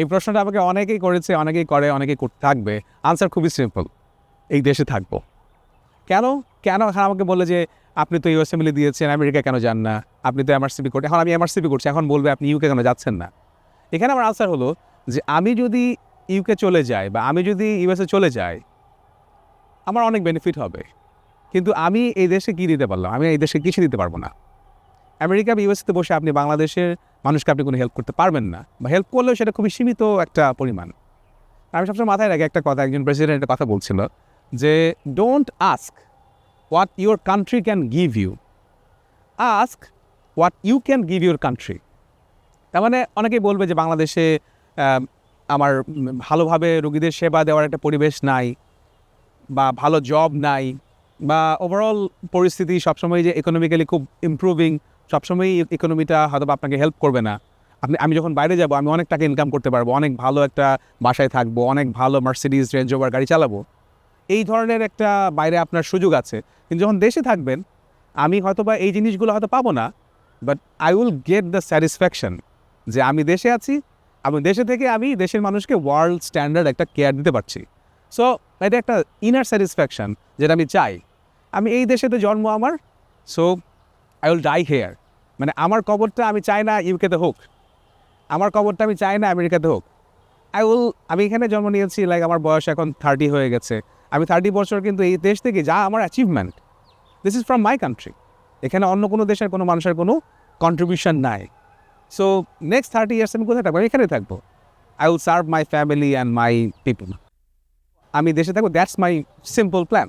এই প্রশ্নটা আমাকে অনেকেই করেছে, অনেকেই করে, অনেকেই থাকবে। আনসার খুবই সিম্পল এই দেশে থাকব। কেন? কেন এখন আমাকে বললে যে, আপনি তো ইউএস এমএলএ দিয়েছেন, আমেরিকা কেন যান না? আপনি তো এমআরসিপি করতে এখন আমি এমআরসিপি করছি, এখন বলবে আপনি ইউকে কেন যাচ্ছেন না? এখানে আমার আনসার হলো যে, আমি যদি ইউকে চলে যাই বা আমি যদি ইউএসএ চলে যাই, আমার অনেক বেনিফিট হবে। কিন্তু আমি এই দেশে কী দিতে পারলাম? আমি এই দেশে কিছু দিতে পারব না। আমেরিকা বা ইউএসএতে বসে আপনি বাংলাদেশের মানুষকে আপনি কোনো হেল্প করতে পারবেন না বা হেল্প করলেও সেটা খুবই সীমিত একটা পরিমাণ। আমি সবসময় মাথায় রাখি একটা কথা, একজন প্রেসিডেন্ট একটা কথা বলছিল যে don't ask what your country can give you ask what you can give your country তার মানে অনেকেই বলবে যে, বাংলাদেশে আমার ভালোভাবে রোগীদের সেবা দেওয়ার একটা পরিবেশ নাই বা ভালো জব নাই বা ওভারঅল পরিস্থিতি সবসময় যে ইকোনমিক্যালি খুব ইমপ্রুভিং সবসময়ই ইকোনমিটা হয়তো আপনাকে হেল্প করবে না। আপনি, আমি যখন বাইরে যাব, আমি অনেক টাকা ইনকাম করতে পারব, অনেক ভালো একটা বাসায় থাকব, অনেক ভালো মার্সিডিজ রেঞ্জ ওভার গাড়ি চালাবো। এই ধরনের একটা বাইরে আপনার সুযোগ আছে। কিন্তু যখন দেশে থাকবেন, আমি হয়তো বা এই জিনিসগুলো হয়তো পাবো না but I will get the satisfaction যে আমি দেশে আছি আমি দেশে থেকে আমি দেশের মানুষকে ওয়ার্ল্ড স্ট্যান্ডার্ড একটা কেয়ার দিতে পারছি। সো এটা একটা ইনার স্যাটিসফ্যাকশন যেটা আমি চাই। আমি এই দেশেতে জন্ম আমার so I will die here মানে আমার কবরটা আমি চাই না ইউকেতে হোক। আমার কবরটা আমি চাই না আমেরিকাতে হোক। আই উইল আমি এখানে জন্ম নিয়েছি লাইক আমার বয়স এখন থার্টি হয়ে গেছে। আমি থার্টি বছর কিন্তু এই দেশ থেকে যা আমার achievement this is from my country এখানে অন্য কোনো দেশের কোনো মানুষের কোনো কন্ট্রিবিউশন নাই। সো নেক্সট থার্টি ইয়ার্স আমি কোথায় থাকব? এখানে থাকব। I will serve my family and my people আমি দেশে থাকব দ্যাটস মাই সিম্পল প্ল্যান